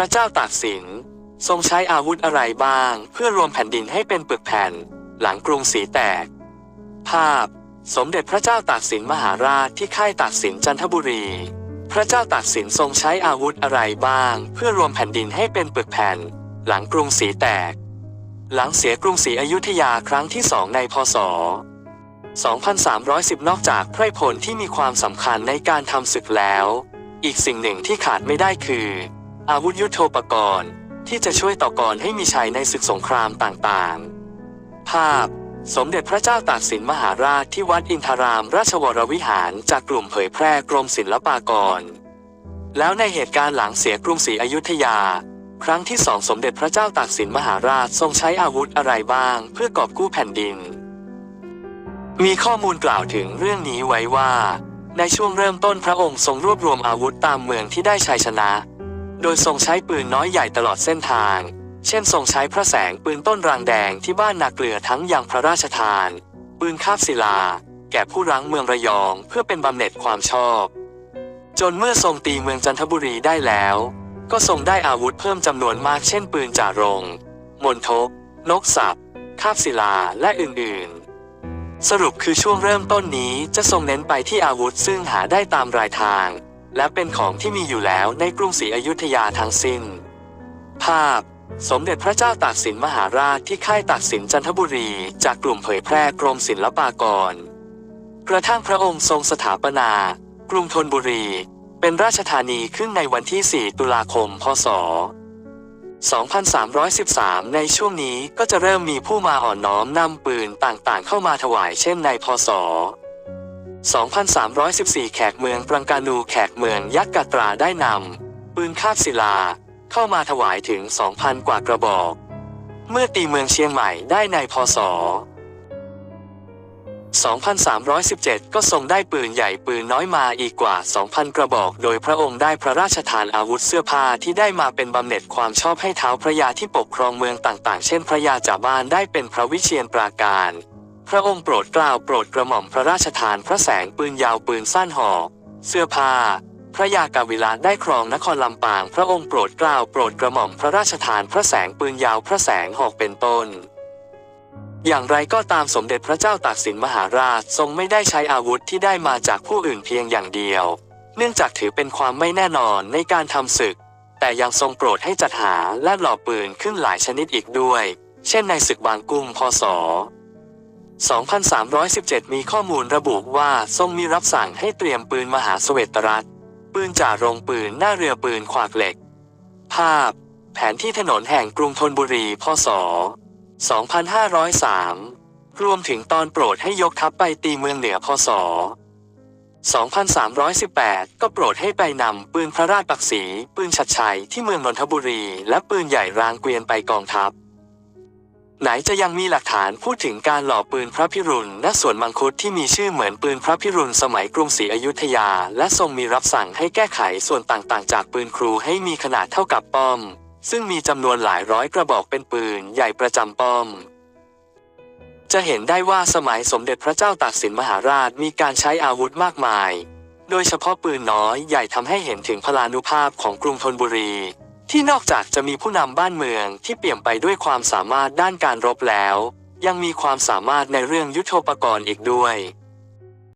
ระเจ้าตากสินทรงใช้อาวุธอะไรบ้าง เพื่อรวมแผ่นดินให้เป็นปึกแผ่น หลังกรุงศรีแตก ภาพ สมเด็จพระเจ้าตากสินมหาราชที่ค่ายตากสินจันทบุรี พระเจ้าตากสินทรงใช้อาวุธอะไรบ้าง เพื่อรวมแผ่นดินให้เป็นปึกแผ่น หลังกรุงศรีแตก หลังเสียกรุงศรีอยุธยาครั้งที่สองในพศ 2310 นอกจากไพร่พลที่มีความสำคัญในการทำศึกแล้ว อีกสิ่งหนึ่งที่ขาดไม่ได้คือ อาวุธยุโทโธปกรณ์ ที่จะช่วยต่อกรให้มีชัยในศึกสงครามต่างๆ ภาพ สมเด็จพระเจ้าตากสินมหาราชที่วัดอินทารามราชวรวิหารจากกลุ่มเผยแพร่กรมศิลปากร แล้วในเหตุการณ์หลังเสียกรุงศรีอยุธยา ครั้งที่สองสมเด็จพระเจ้าตากสินมหาราชทรงใช้อาวุธอะไรบ้าง เพื่อกอบกู้แผ่นดิน มีข้อมูลกล่าวถึงเรื่องนี้ไว้ว่า ในช่วงเริ่มต้นพระองค์ทรงรวบรวมอาวุธตามเมืองที่ได้ชัยชนะ โดยทรงใช้ปืนน้อยใหญ่ตลอดเส้นทาง เช่นทรงใช้พระแสงปืนต้นรางแดงที่บ้านนาเกลือทั้งยังพระราชทาน ปืนคาบศิลา แก่ผู้รั้งเมืองระยองเพื่อเป็นบำเหน็จความชอบ จนเมื่อทรงตีเมืองจันทบุรีได้แล้ว ก็ทรงได้อาวุธเพิ่มจำนวนมากเช่นปืนจ่ารงมนทกนกสับคาบศิลาและอื่นๆ สรุปคือช่วงเริ่มต้นนี้จะทรงเน้นไปที่อาวุธซึ่งหาได้ตามรายทาง และเป็นของที่มีอยู่แล้วในกรุงศรีอยุธยาทั้งสิ้น ภาพ สมเด็จพระเจ้าตากสินมหาราชที่ค่ายตากสินจันทบุรี จากกลุ่มเผยแพร่กรมศิลปากร กระทั่งพระองค์ทรงสถาปนา กรุงธนบุรี เป็นราชธานีขึ้นในวันที่ 4 ตุลาคม พศ 2313 ในช่วงนี้ก็จะเริ่มมีผู้มาอ่อนน้อมนำปืนต่างๆ เข้ามาถวายเช่นในพศ 2314 แขกเมืองปรังกานูแขกเมืองยักษ์กาตราได้นำปืนคาบศิลาเข้ามาถวายถึง 2,000 กว่ากระบอก เมื่อตีเมืองเชียงใหม่ได้ในพศ 2317 ก็ทรงได้ปืนใหญ่ปืนน้อยมาอีกกว่า 2,000 กระบอก โดยพระองค์ได้พระราชทานอาวุธเสื้อผ้าที่ได้มาเป็นบำเหน็จความชอบให้เท้าพระยาที่ปกครองเมืองต่างๆ เช่นพระยาจ่าบ้านได้เป็นพระวิเชียนปราการ พระองค์โปรดกล้าวโปรดกระหม่อมพระราชทานพระแสงปืนยาวปืนสั้นหอกเสื้อผ้า พระยากาวิลาได้ครองนครลำปาง พระองค์โปรดกล้าวโปรดกระหม่อมพระราชทานพระแสงปืนยาวพระแสงหอกเป็นต้น อย่างไรก็ตามสมเด็จพระเจ้าตากสินมหาราชทรงไม่ได้ใช้อาวุธที่ได้มาจากผู้อื่นเพียงอย่างเดียว เนื่องจากถือเป็นความไม่แน่นอนในการทำศึก แต่ยังทรงโปรดให้จัดหาและหล่อปืนขึ้นหลายชนิดอีกด้วย เช่นในศึกบางกุ้งพศ 2317 มีข้อมูลระบุว่าทรงมีรับสั่งให้เตรียมปืนมหาเสวตรัตปืนจ่าโรงปืนหน้าเรือปืนขวากเหล็ก ภาพ แผนที่ถนนแห่งกรุงธนบุรี พศ 2503 รวมถึงตอนโปรดให้ยกทัพไปตีเมืองเหนือพศ 2318 ก็โปรดให้ไปนำปืนพระราชปักษีปืนชัดชัยที่เมืองนนทบุรี และปืนใหญ่รางเกวียนไปกองทัพ ไหนจะยังมีหลักฐานพูดถึงการหล่อปืนพระพิรุณณสวนมังคุดที่มีชื่อเหมือนปืนพระพิรุณสมัยกรุงศรีอยุธยา และทรงมีรับสั่งให้แก้ไขส่วนต่างๆ จากปืนครูให้มีขนาดเท่ากับป้อม ซึ่งมีจำนวนหลายร้อยกระบอกเป็นปืนใหญ่ประจำป้อม จะเห็นได้ว่าสมัยสมเด็จพระเจ้าตากสินมหาราชมีการใช้อาวุธมากมาย โดยเฉพาะปืนน้อยใหญ่ทำให้เห็นถึงพลานุภาพของกรุงธนบุรี ที่นอกจากจะมีผู้นำบ้านเมืองที่เปี่ยมไปด้วยความสามารถด้านการรบแล้ว ยังมีความสามารถในเรื่องยุทโธปกรณ์อีกด้วย